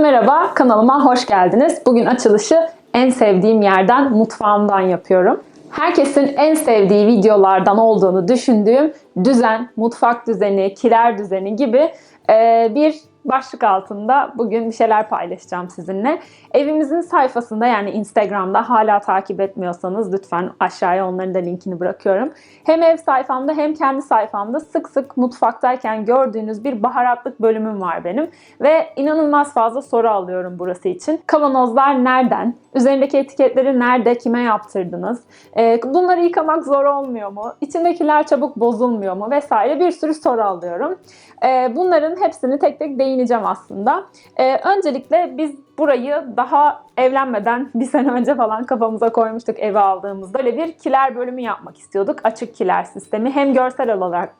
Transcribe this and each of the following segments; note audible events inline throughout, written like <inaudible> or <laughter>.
merhaba, kanalıma hoş geldiniz. Bugün açılışı en sevdiğim yerden, mutfağımdan yapıyorum. Herkesin en sevdiği videolardan olduğunu düşündüğüm düzen, mutfak düzeni, kiler düzeni gibi bir başlık altında bugün bir şeyler paylaşacağım sizinle. Evimizin sayfasında yani Instagram'da hala takip etmiyorsanız lütfen aşağıya onların da linkini bırakıyorum. Hem ev sayfamda hem kendi sayfamda sık sık mutfaktayken gördüğünüz bir baharatlık bölümüm var benim. Ve inanılmaz fazla soru alıyorum burası için. Kavanozlar nereden? Üzerindeki etiketleri nerede? Kime yaptırdınız? Ee, bunları yıkamak zor olmuyor mu? İçindekiler çabuk bozulmuyor mu? Vesaire bir sürü soru alıyorum. Ee, bunların hepsini tek tek değineceğim aslında. Ee, öncelikle biz burayı daha evlenmeden bir sene önce falan kafamıza koymuştuk evi aldığımızda. Böyle bir kiler bölümü yapmak istiyorduk. Açık kiler sistemi. Hem görsel olarak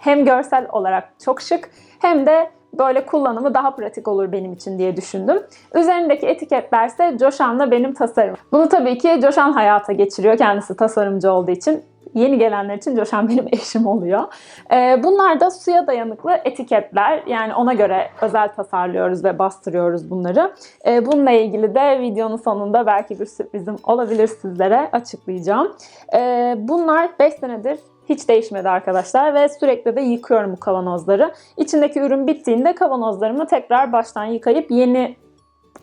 hem görsel olarak çok şık hem de böyle kullanımı daha pratik olur benim için diye düşündüm. Üzerindeki etiketler ise Coşan'la benim tasarım. Bunu tabii ki Coşan hayata geçiriyor. Kendisi tasarımcı olduğu için yeni gelenler için Coşan benim <laughs> eşim oluyor. Ee, bunlar da suya dayanıklı etiketler. Yani ona göre özel tasarlıyoruz ve bastırıyoruz bunları. Ee, bununla ilgili de videonun sonunda belki bir sürprizim olabilir sizlere açıklayacağım. Ee, bunlar 5 senedir hiç değişmedi arkadaşlar ve sürekli de yıkıyorum bu kavanozları. İçindeki ürün bittiğinde kavanozlarımı tekrar baştan yıkayıp yeni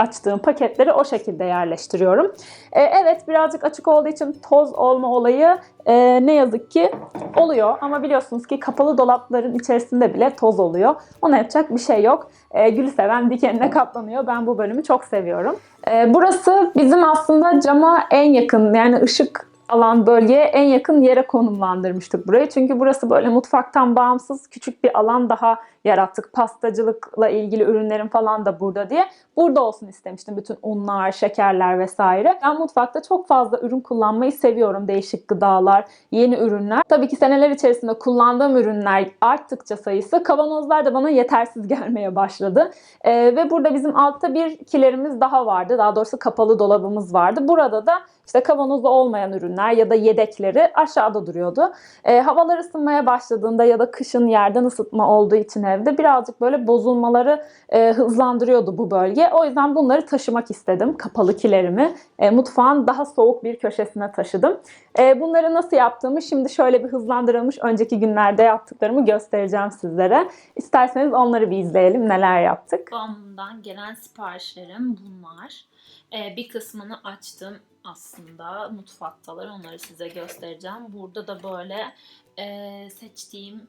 açtığım paketleri o şekilde yerleştiriyorum. Ee, evet birazcık açık olduğu için toz olma olayı e, ne yazık ki oluyor. Ama biliyorsunuz ki kapalı dolapların içerisinde bile toz oluyor. Ona yapacak bir şey yok. E, gülü seven dikenine katlanıyor. Ben bu bölümü çok seviyorum. E, burası bizim aslında cama en yakın yani ışık alan bölgeye en yakın yere konumlandırmıştık burayı. Çünkü burası böyle mutfaktan bağımsız küçük bir alan daha yarattık. Pastacılıkla ilgili ürünlerin falan da burada diye. Burada olsun istemiştim bütün unlar, şekerler vesaire. Ben mutfakta çok fazla ürün kullanmayı seviyorum. Değişik gıdalar, yeni ürünler. Tabii ki seneler içerisinde kullandığım ürünler arttıkça sayısı kavanozlar da bana yetersiz <laughs> gelmeye başladı. Ee, ve burada bizim altta bir kilerimiz daha vardı. Daha doğrusu kapalı dolabımız vardı. Burada da işte kavanozda olmayan ürünler ya da yedekleri aşağıda duruyordu. E, havalar ısınmaya başladığında ya da kışın yerden ısıtma olduğu için evde birazcık böyle bozulmaları e, hızlandırıyordu bu bölge. O yüzden bunları taşımak istedim. Kapalı kilerimi e, mutfağın daha soğuk bir köşesine taşıdım. E, bunları nasıl yaptığımı şimdi şöyle bir hızlandırılmış önceki günlerde yaptıklarımı göstereceğim sizlere. İsterseniz onları bir izleyelim neler yaptık. Babamdan gelen siparişlerim bunlar. Ee, bir kısmını açtım aslında mutfaktalar. Onları size göstereceğim. Burada da böyle e, seçtiğim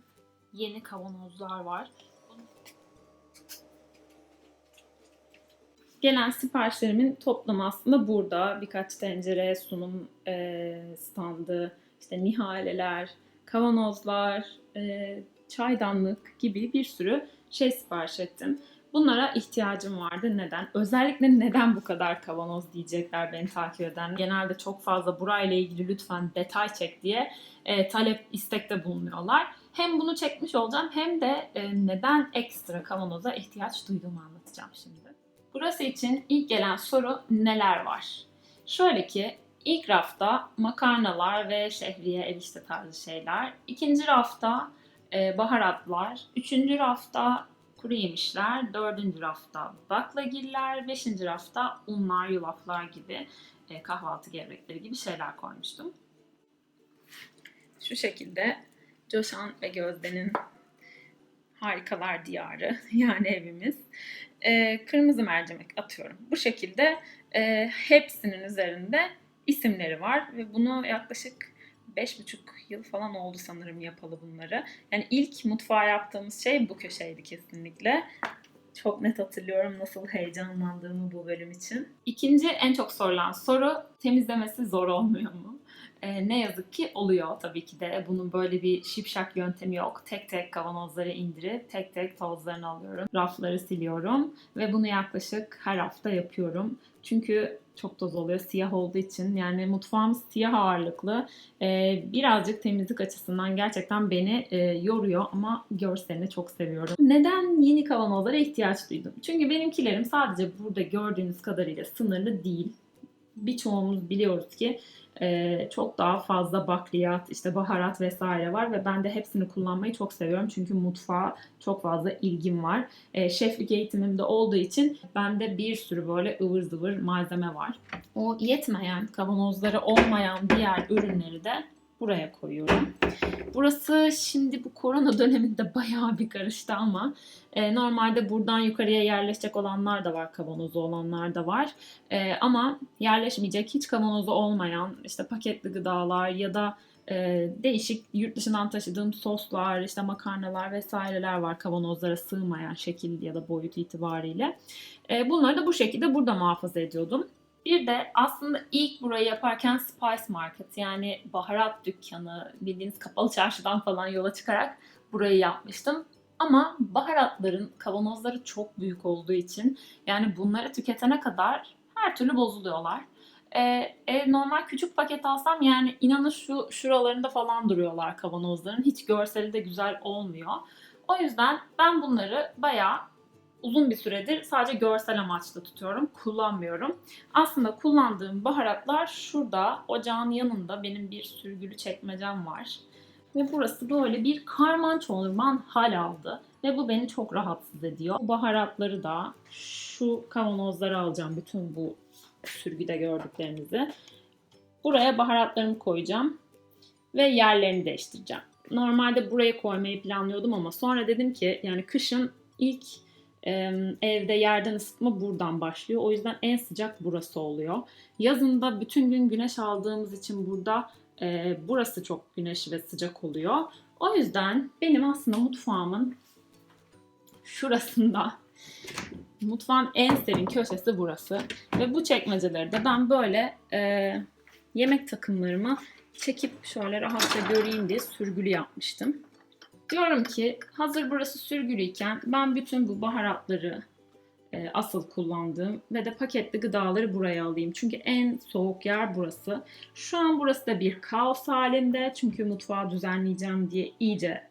yeni kavanozlar var. Gelen siparişlerimin toplamı aslında burada. Birkaç tencere, sunum e, standı, işte nihaleler, kavanozlar, e, çaydanlık gibi bir sürü şey sipariş ettim. Bunlara ihtiyacım vardı. Neden? Özellikle neden bu kadar kavanoz diyecekler beni takip eden. Genelde çok fazla burayla ilgili lütfen detay çek diye e, talep istekte bulunuyorlar. Hem bunu çekmiş olacağım hem de e, neden ekstra kavanoza ihtiyaç duyduğumu anlatacağım şimdi. Burası için ilk gelen soru neler var? Şöyle ki ilk rafta makarnalar ve şehriye erişte tarzı şeyler. İkinci rafta e, baharatlar. Üçüncü rafta kuru yemişler, dördüncü rafta baklagiller, beşinci rafta unlar, yulaflar gibi e, kahvaltı gevrekleri gibi şeyler koymuştum. Şu şekilde Coşan ve Gözde'nin harikalar diyarı <laughs> yani evimiz. E, kırmızı mercimek atıyorum. Bu şekilde e, hepsinin üzerinde isimleri var ve bunu yaklaşık beş buçuk yıl falan oldu sanırım yapalı bunları. Yani ilk mutfağa yaptığımız şey bu köşeydi kesinlikle. Çok net hatırlıyorum nasıl heyecanlandığımı bu bölüm için. İkinci en çok sorulan soru temizlemesi zor olmuyor mu? Ee, ne yazık ki oluyor tabii ki de. Bunun böyle bir şipşak yöntemi yok. Tek tek kavanozları indirip tek tek tozlarını alıyorum. Rafları siliyorum ve bunu yaklaşık her hafta yapıyorum. Çünkü çok toz oluyor siyah olduğu için. Yani mutfağımız siyah ağırlıklı. Ee, birazcık temizlik açısından gerçekten beni e, yoruyor ama görselini çok seviyorum. Neden yeni kavanozlara ihtiyaç duydum? Çünkü benimkilerim sadece burada gördüğünüz kadarıyla sınırlı değil. Birçoğumuz biliyoruz ki e, çok daha fazla bakliyat, işte baharat vesaire var ve ben de hepsini kullanmayı çok seviyorum. Çünkü mutfağa çok fazla ilgim var. E, şeflik eğitimim de olduğu için bende bir sürü böyle ıvır zıvır malzeme var. O yetmeyen, kavanozları olmayan diğer ürünleri de buraya koyuyorum. Burası şimdi bu korona <laughs> döneminde bayağı bir karıştı ama e, normalde buradan yukarıya yerleşecek olanlar da var, kavanozu olanlar da var. E, ama yerleşmeyecek, hiç kavanozu olmayan işte paketli gıdalar ya da e, değişik yurt dışından taşıdığım soslar, işte makarnalar vesaireler var kavanozlara sığmayan şekil ya da boyut itibariyle. E, bunları da bu şekilde burada muhafaza ediyordum. Bir de aslında ilk burayı yaparken Spice Market yani baharat dükkanı bildiğiniz kapalı çarşıdan falan yola çıkarak burayı yapmıştım. Ama baharatların kavanozları çok büyük olduğu için yani bunları tüketene kadar her türlü bozuluyorlar. Ee, e, normal küçük paket alsam yani inanın şu şuralarında falan duruyorlar kavanozların. Hiç görseli de güzel olmuyor. O yüzden ben bunları bayağı uzun bir süredir sadece görsel amaçlı tutuyorum. Kullanmıyorum. Aslında kullandığım baharatlar şurada ocağın yanında benim bir sürgülü çekmecem var. Ve burası böyle bir karman çorman hal aldı. Ve bu beni çok rahatsız ediyor. Bu baharatları da şu kavanozlara alacağım bütün bu sürgüde gördüklerinizi. Buraya baharatlarımı koyacağım ve yerlerini değiştireceğim. Normalde buraya koymayı planlıyordum ama sonra dedim ki yani kışın ilk evde yerden ısıtma buradan başlıyor. O yüzden en sıcak burası oluyor. Yazında bütün gün güneş aldığımız için burada e, burası çok güneşli ve sıcak oluyor. O yüzden benim aslında mutfağımın şurasında mutfağın en serin köşesi burası. Ve bu çekmeceleri de ben böyle e, yemek takımlarımı çekip şöyle rahatça göreyim diye sürgülü yapmıştım. Diyorum ki hazır burası sürgülüyken ben bütün bu baharatları e, asıl kullandığım ve de paketli gıdaları buraya alayım. Çünkü en soğuk yer burası. Şu an burası da bir kaos halinde. Çünkü mutfağı düzenleyeceğim diye iyice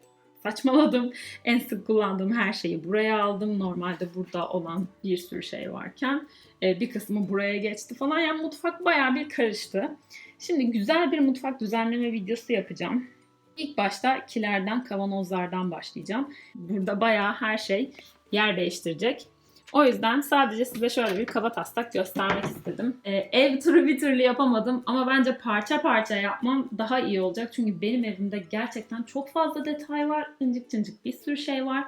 saçmaladım. En sık kullandığım her şeyi buraya aldım. Normalde burada olan bir sürü şey varken e, bir kısmı buraya geçti falan. Yani mutfak bayağı bir karıştı. Şimdi güzel bir mutfak düzenleme videosu yapacağım. İlk başta kilerden, kavanozlardan başlayacağım. Burada bayağı her şey yer değiştirecek. O yüzden sadece size şöyle bir kaba taslak göstermek istedim. Ee, ev turu bir türlü yapamadım ama bence parça parça yapmam daha iyi olacak. Çünkü benim evimde gerçekten çok fazla detay var. incik cincik bir sürü şey var.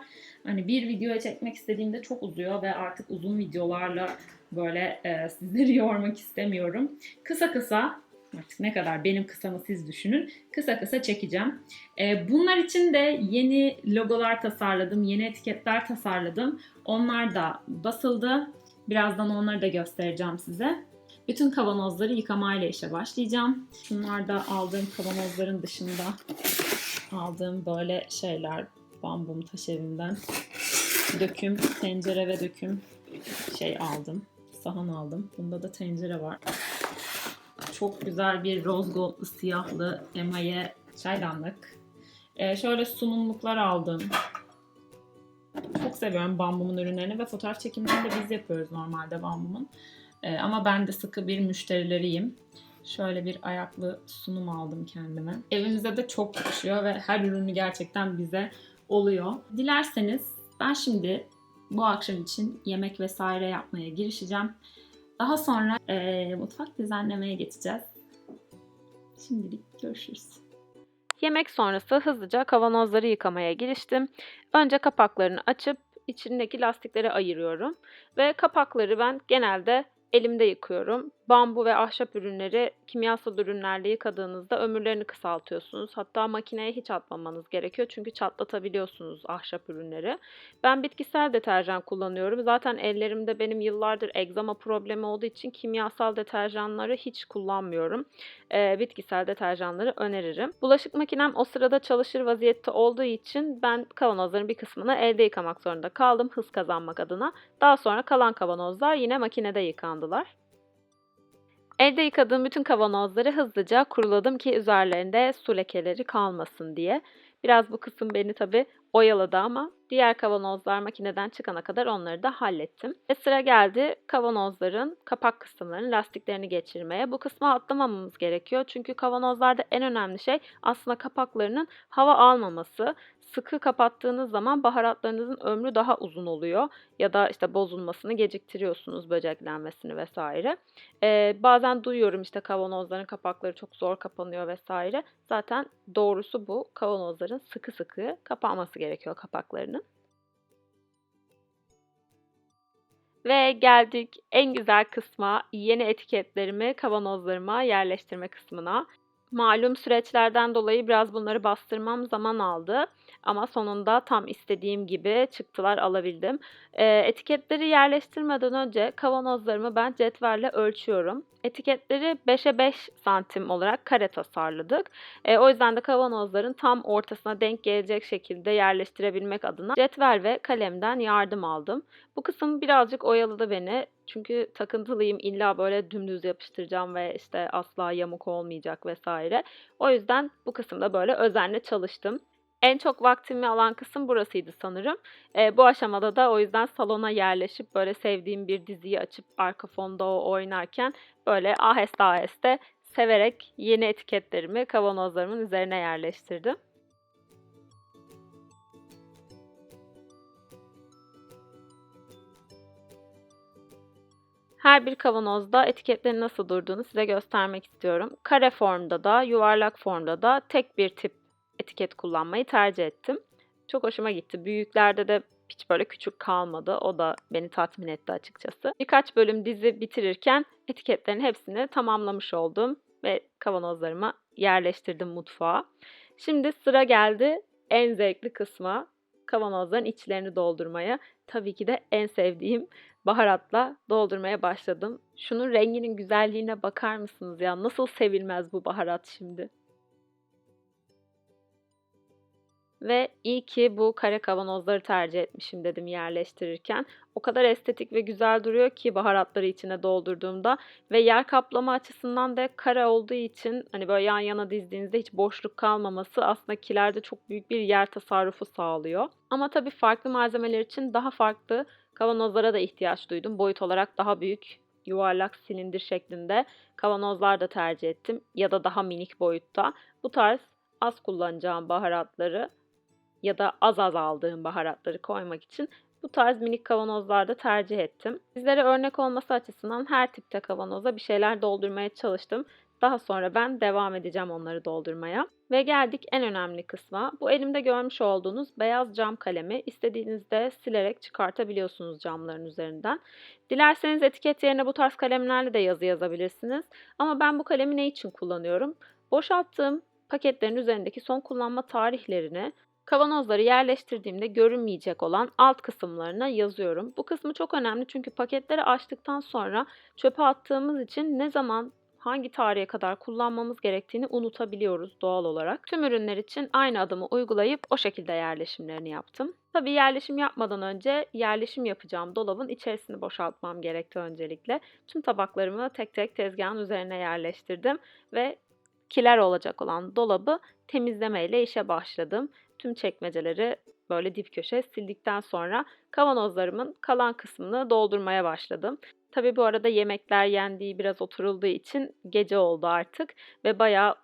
Hani bir videoya çekmek istediğimde çok uzuyor ve artık uzun videolarla böyle e, sizleri <laughs> yormak istemiyorum. Kısa kısa artık ne kadar benim kısamı siz düşünün. Kısa kısa çekeceğim. Ee, bunlar için de yeni logolar tasarladım, yeni etiketler tasarladım. Onlar da basıldı. Birazdan onları da göstereceğim size. Bütün kavanozları yıkamayla işe başlayacağım. Şunlar da aldığım kavanozların dışında aldığım böyle şeyler bambum taş evinden döküm, tencere ve döküm şey aldım. Sahan aldım. Bunda da tencere var çok güzel bir rose goldlu siyahlı emaye çaydanlık. Ee, şöyle sunumluklar aldım. Çok seviyorum bambumun ürünlerini ve fotoğraf çekimlerini de biz yapıyoruz normalde bambumun. Ee, ama ben de sıkı bir müşterileriyim. Şöyle bir ayaklı sunum aldım kendime. Evimize de çok yakışıyor ve her ürünü gerçekten bize oluyor. Dilerseniz ben şimdi bu akşam için yemek vesaire yapmaya girişeceğim. Daha sonra e, mutfak düzenlemeye geçeceğiz. Şimdilik görüşürüz. Yemek sonrası hızlıca kavanozları yıkamaya giriştim. Önce kapaklarını açıp içindeki lastikleri ayırıyorum. Ve kapakları ben genelde elimde yıkıyorum. Bambu ve ahşap ürünleri kimyasal ürünlerle yıkadığınızda ömürlerini kısaltıyorsunuz. Hatta makineye hiç atmamanız gerekiyor çünkü çatlatabiliyorsunuz ahşap ürünleri. Ben bitkisel deterjan kullanıyorum. Zaten ellerimde benim yıllardır egzama problemi olduğu için kimyasal deterjanları hiç kullanmıyorum. Ee, bitkisel deterjanları öneririm. Bulaşık makinem o sırada çalışır vaziyette olduğu için ben kavanozların bir kısmını elde yıkamak zorunda kaldım hız kazanmak adına. Daha sonra kalan kavanozlar yine makinede yıkandılar. Elde yıkadığım bütün kavanozları hızlıca kuruladım ki üzerlerinde su lekeleri kalmasın diye. Biraz bu kısım beni tabi oyaladı ama diğer kavanozlar makineden çıkana kadar onları da hallettim. Ve sıra geldi kavanozların kapak kısımlarının lastiklerini geçirmeye. Bu kısmı atlamamamız gerekiyor. Çünkü kavanozlarda en önemli şey aslında kapaklarının hava almaması. Sıkı kapattığınız zaman baharatlarınızın ömrü daha uzun oluyor. Ya da işte bozulmasını geciktiriyorsunuz böceklenmesini vesaire. Ee, bazen duyuyorum işte kavanozların kapakları çok zor kapanıyor vesaire. Zaten doğrusu bu. Kavanozların sıkı sıkı kapanması gerekiyor kapaklarının. Ve geldik en güzel kısma, yeni etiketlerimi kavanozlarıma yerleştirme kısmına. Malum süreçlerden dolayı biraz bunları bastırmam zaman aldı. Ama sonunda tam istediğim gibi çıktılar alabildim. Ee, etiketleri yerleştirmeden önce kavanozlarımı ben cetvelle ölçüyorum. Etiketleri 5'e 5 santim olarak kare tasarladık. Ee, o yüzden de kavanozların tam ortasına denk gelecek şekilde yerleştirebilmek adına cetvel ve kalemden yardım aldım. Bu kısım birazcık oyaladı beni. Çünkü takıntılıyım illa böyle dümdüz yapıştıracağım ve işte asla yamuk olmayacak vesaire. O yüzden bu kısımda böyle özenle çalıştım. En çok vaktimi alan kısım burasıydı sanırım. E, bu aşamada da o yüzden salona yerleşip böyle sevdiğim bir diziyi açıp arka fonda o oynarken böyle aheste aheste severek yeni etiketlerimi kavanozlarımın üzerine yerleştirdim. Her bir kavanozda etiketlerin nasıl durduğunu size göstermek istiyorum. Kare formda da, yuvarlak formda da tek bir tip etiket kullanmayı tercih ettim. Çok hoşuma gitti. Büyüklerde de hiç böyle küçük kalmadı. O da beni tatmin etti açıkçası. Birkaç bölüm dizi bitirirken etiketlerin hepsini tamamlamış oldum ve kavanozlarıma yerleştirdim mutfağa. Şimdi sıra geldi en zevkli kısma. Kavanozların içlerini doldurmaya. Tabii ki de en sevdiğim baharatla doldurmaya başladım. Şunun renginin güzelliğine bakar mısınız ya? Nasıl sevilmez bu baharat şimdi? Ve iyi ki bu kare kavanozları tercih etmişim dedim yerleştirirken. O kadar estetik ve güzel duruyor ki baharatları içine doldurduğumda ve yer kaplama açısından da kare olduğu için hani böyle yan yana dizdiğinizde hiç boşluk kalmaması aslında kilerde çok büyük bir yer tasarrufu sağlıyor. Ama tabii farklı malzemeler için daha farklı kavanozlara da ihtiyaç duydum. Boyut olarak daha büyük yuvarlak silindir şeklinde kavanozlar da tercih ettim ya da daha minik boyutta. Bu tarz az kullanacağım baharatları ya da az az aldığım baharatları koymak için bu tarz minik kavanozlarda tercih ettim. Sizlere örnek olması açısından her tipte kavanoza bir şeyler doldurmaya çalıştım. Daha sonra ben devam edeceğim onları doldurmaya. Ve geldik en önemli kısma. Bu elimde görmüş olduğunuz beyaz cam kalemi istediğinizde silerek çıkartabiliyorsunuz camların üzerinden. Dilerseniz etiket yerine bu tarz kalemlerle de yazı yazabilirsiniz. Ama ben bu kalemi ne için kullanıyorum? Boşalttığım paketlerin üzerindeki son kullanma tarihlerini Kavanozları yerleştirdiğimde görünmeyecek olan alt kısımlarına yazıyorum. Bu kısmı çok önemli çünkü paketleri açtıktan sonra çöpe attığımız için ne zaman hangi tarihe kadar kullanmamız gerektiğini unutabiliyoruz doğal olarak. Tüm ürünler için aynı adımı uygulayıp o şekilde yerleşimlerini yaptım. Tabii yerleşim yapmadan önce yerleşim yapacağım dolabın içerisini boşaltmam gerekti öncelikle. Tüm tabaklarımı tek tek tezgahın üzerine yerleştirdim ve kiler olacak olan dolabı temizlemeyle işe başladım. Tüm çekmeceleri böyle dip köşe sildikten sonra kavanozlarımın kalan kısmını doldurmaya başladım. Tabi bu arada yemekler yendiği biraz oturulduğu için gece oldu artık ve bayağı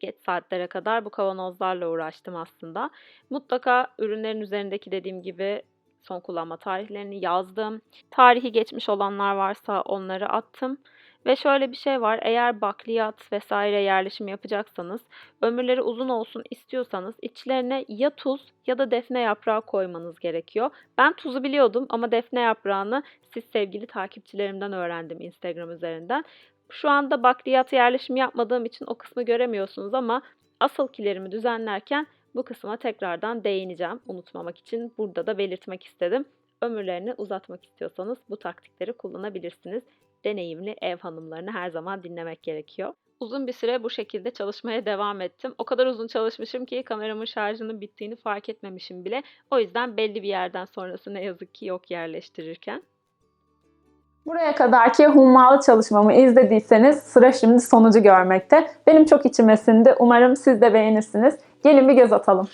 geç saatlere kadar bu kavanozlarla uğraştım aslında. Mutlaka ürünlerin üzerindeki dediğim gibi son kullanma tarihlerini yazdım. Tarihi geçmiş olanlar varsa onları attım. Ve şöyle bir şey var. Eğer bakliyat vesaire yerleşim yapacaksanız, ömürleri uzun olsun istiyorsanız içlerine ya tuz ya da defne yaprağı koymanız gerekiyor. Ben tuzu biliyordum ama defne yaprağını siz sevgili takipçilerimden öğrendim Instagram üzerinden. Şu anda bakliyata yerleşim yapmadığım için o kısmı göremiyorsunuz ama asıl kilerimi düzenlerken bu kısma tekrardan değineceğim unutmamak için. Burada da belirtmek istedim. Ömürlerini uzatmak istiyorsanız bu taktikleri kullanabilirsiniz. Deneyimli ev hanımlarını her zaman dinlemek gerekiyor. Uzun bir süre bu şekilde çalışmaya devam ettim. O kadar uzun çalışmışım ki kameramın şarjının bittiğini fark etmemişim bile. O yüzden belli bir yerden sonrası ne yazık ki yok yerleştirirken. Buraya kadarki hummalı çalışmamı izlediyseniz sıra şimdi sonucu görmekte. Benim çok içime sindi. Umarım siz de beğenirsiniz. Gelin bir göz atalım.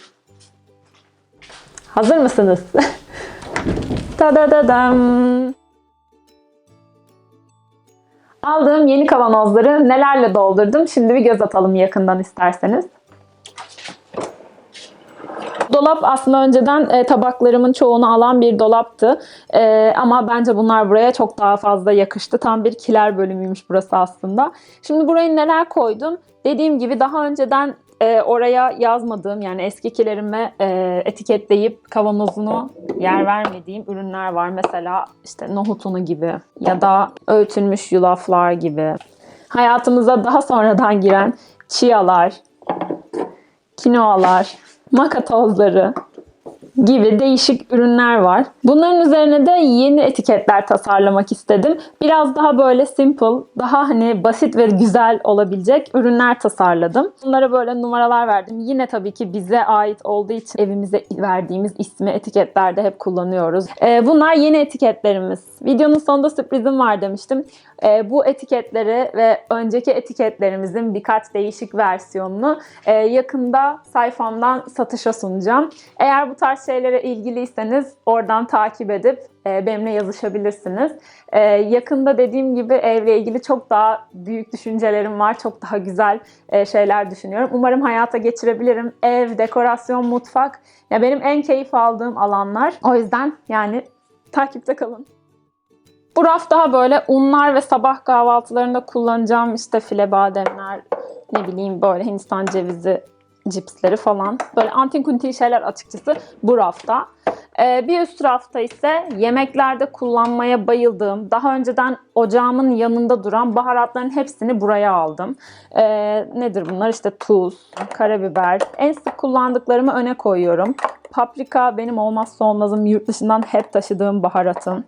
Hazır mısınız? <laughs> Tadadadam. Aldığım yeni kavanozları nelerle doldurdum? Şimdi bir göz atalım yakından isterseniz. Dolap aslında önceden e, tabaklarımın çoğunu alan bir dolaptı. E, ama bence bunlar buraya çok daha fazla yakıştı. Tam bir kiler bölümüymüş burası aslında. Şimdi buraya neler koydum? Dediğim gibi daha önceden e, oraya yazmadığım yani eski kilerime e, etiketleyip kavanozunu yer vermediğim ürünler var. Mesela işte nohutunu gibi ya da öğütülmüş yulaflar gibi. Hayatımıza daha sonradan giren chialar, kinoalar, maka tozları gibi değişik ürünler var. Bunların üzerine de yeni etiketler tasarlamak istedim. Biraz daha böyle simple, daha hani basit ve güzel olabilecek ürünler tasarladım. Bunlara böyle numaralar verdim. Yine tabii ki bize ait olduğu için evimize verdiğimiz ismi etiketlerde hep kullanıyoruz. Ee, bunlar yeni etiketlerimiz. Videonun sonunda sürprizim var demiştim. Ee, bu etiketleri ve önceki etiketlerimizin birkaç değişik versiyonunu e, yakında sayfamdan satışa sunacağım. Eğer bu tarz şeylere ilgiliyseniz oradan takip edip e, benimle yazışabilirsiniz. E, yakında dediğim gibi evle ilgili çok daha büyük düşüncelerim var. Çok daha güzel e, şeyler düşünüyorum. Umarım hayata geçirebilirim. Ev, dekorasyon, mutfak. Ya benim en keyif aldığım alanlar. O yüzden yani takipte kalın. Bu raf daha böyle unlar ve sabah kahvaltılarında kullanacağım işte file bademler, ne bileyim böyle Hindistan cevizi cipsleri falan. Böyle antin kuntin şeyler açıkçası bu rafta. Ee, bir üst rafta ise yemeklerde kullanmaya bayıldığım, daha önceden ocağımın yanında duran baharatların hepsini buraya aldım. Ee, nedir bunlar? İşte tuz, karabiber. En sık kullandıklarımı öne koyuyorum. Paprika benim olmazsa olmazım. Yurt dışından hep taşıdığım baharatım.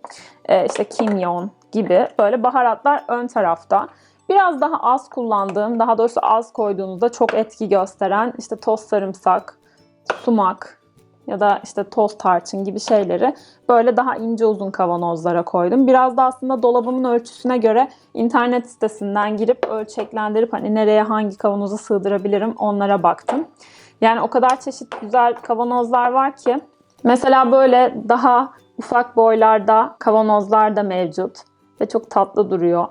Ee, işte kimyon gibi böyle baharatlar ön tarafta. Biraz daha az kullandığım, daha doğrusu az koyduğunuzda çok etki gösteren işte toz sarımsak, sumak ya da işte toz tarçın gibi şeyleri böyle daha ince uzun kavanozlara koydum. Biraz da aslında dolabımın ölçüsüne göre internet sitesinden girip ölçeklendirip hani nereye hangi kavanoza sığdırabilirim onlara baktım. Yani o kadar çeşit güzel kavanozlar var ki. Mesela böyle daha ufak boylarda kavanozlar da mevcut ve çok tatlı duruyor.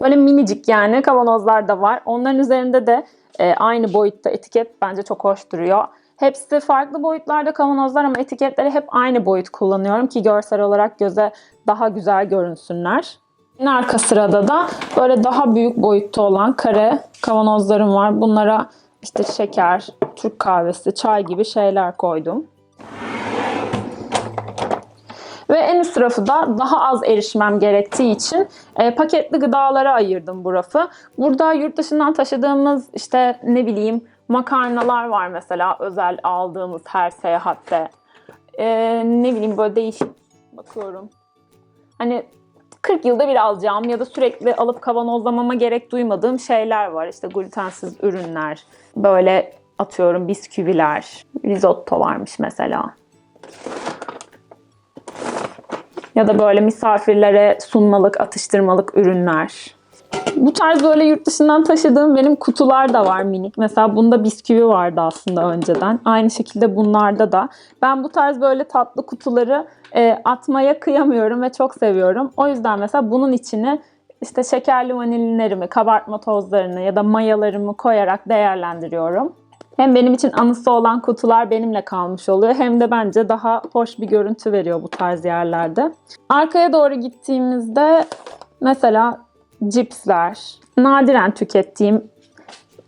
Böyle minicik yani kavanozlar da var. Onların üzerinde de e, aynı boyutta etiket bence çok hoş duruyor. Hepsi farklı boyutlarda kavanozlar ama etiketleri hep aynı boyut kullanıyorum ki görsel olarak göze daha güzel görünsünler. En arka sırada da böyle daha büyük boyutta olan kare kavanozlarım var. Bunlara işte şeker, Türk kahvesi, çay gibi şeyler koydum. Ve en üst rafı da daha az erişmem gerektiği için e, paketli gıdalara ayırdım bu rafı. Burada yurt dışından taşıdığımız işte ne bileyim makarnalar var mesela özel aldığımız her seyahatte. E, ne bileyim böyle değişik bakıyorum. Hani 40 yılda bir alacağım ya da sürekli alıp kavanozlamama gerek duymadığım şeyler var. İşte glutensiz ürünler, böyle atıyorum bisküviler, risotto varmış mesela. Ya da böyle misafirlere sunmalık, atıştırmalık ürünler. Bu tarz böyle yurt dışından taşıdığım benim kutular da var minik. Mesela bunda bisküvi vardı aslında önceden. Aynı şekilde bunlarda da. Ben bu tarz böyle tatlı kutuları e, atmaya kıyamıyorum ve çok seviyorum. O yüzden mesela bunun içine işte şekerli vanilinlerimi, kabartma tozlarını ya da mayalarımı koyarak değerlendiriyorum. Hem benim için anısı olan kutular benimle kalmış oluyor hem de bence daha hoş bir görüntü veriyor bu tarz yerlerde. Arkaya doğru gittiğimizde mesela cipsler, nadiren tükettiğim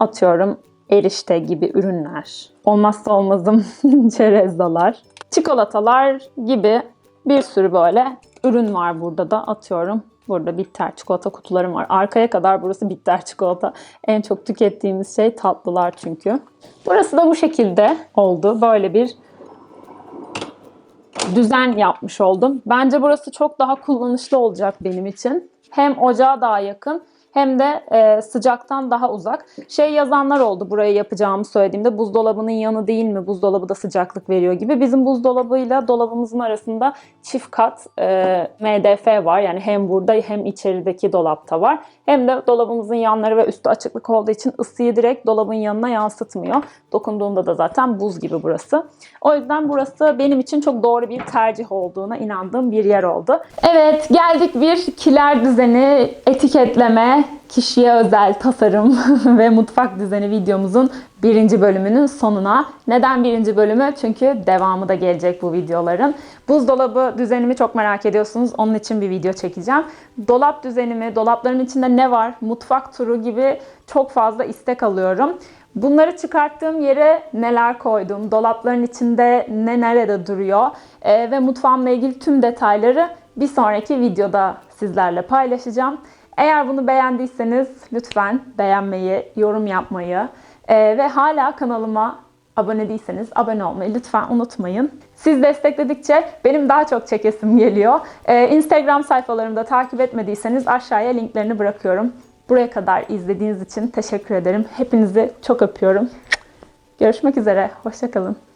atıyorum erişte gibi ürünler. Olmazsa olmazım <laughs> çerezdalar. Çikolatalar gibi bir sürü böyle ürün var burada da atıyorum. Burada bitter çikolata kutularım var. Arkaya kadar burası bitter çikolata. En çok tükettiğimiz şey tatlılar çünkü. Burası da bu şekilde oldu. Böyle bir düzen yapmış oldum. Bence burası çok daha kullanışlı olacak benim için. Hem ocağa daha yakın hem de e, sıcaktan daha uzak. Şey yazanlar oldu burayı yapacağımı söylediğimde buzdolabının yanı değil mi? Buzdolabı da sıcaklık veriyor gibi. Bizim buzdolabıyla dolabımızın arasında çift kat e, MDF var. Yani hem burada hem içerideki dolapta var. Hem de dolabımızın yanları ve üstü açıklık olduğu için ısıyı direkt dolabın yanına yansıtmıyor. Dokunduğunda da zaten buz gibi burası. O yüzden burası benim için çok doğru bir tercih olduğuna inandığım bir yer oldu. Evet geldik bir kiler düzeni, etiketleme, kişiye özel tasarım <laughs> ve mutfak düzeni videomuzun birinci bölümünün sonuna. Neden birinci bölümü? Çünkü devamı da gelecek bu videoların. Buzdolabı düzenimi çok merak ediyorsunuz. Onun için bir video çekeceğim. Dolap düzenimi, dolapların içinde ne var, mutfak turu gibi çok fazla istek alıyorum. Bunları çıkarttığım yere neler koydum, dolapların içinde ne nerede duruyor e, ve mutfağımla ilgili tüm detayları bir sonraki videoda sizlerle paylaşacağım. Eğer bunu beğendiyseniz lütfen beğenmeyi, yorum yapmayı e, ve hala kanalıma abone değilseniz abone olmayı lütfen unutmayın. Siz destekledikçe benim daha çok çekesim geliyor. E, Instagram sayfalarımda takip etmediyseniz aşağıya linklerini bırakıyorum. Buraya kadar izlediğiniz için teşekkür ederim. Hepinizi çok öpüyorum. Görüşmek üzere. Hoşçakalın.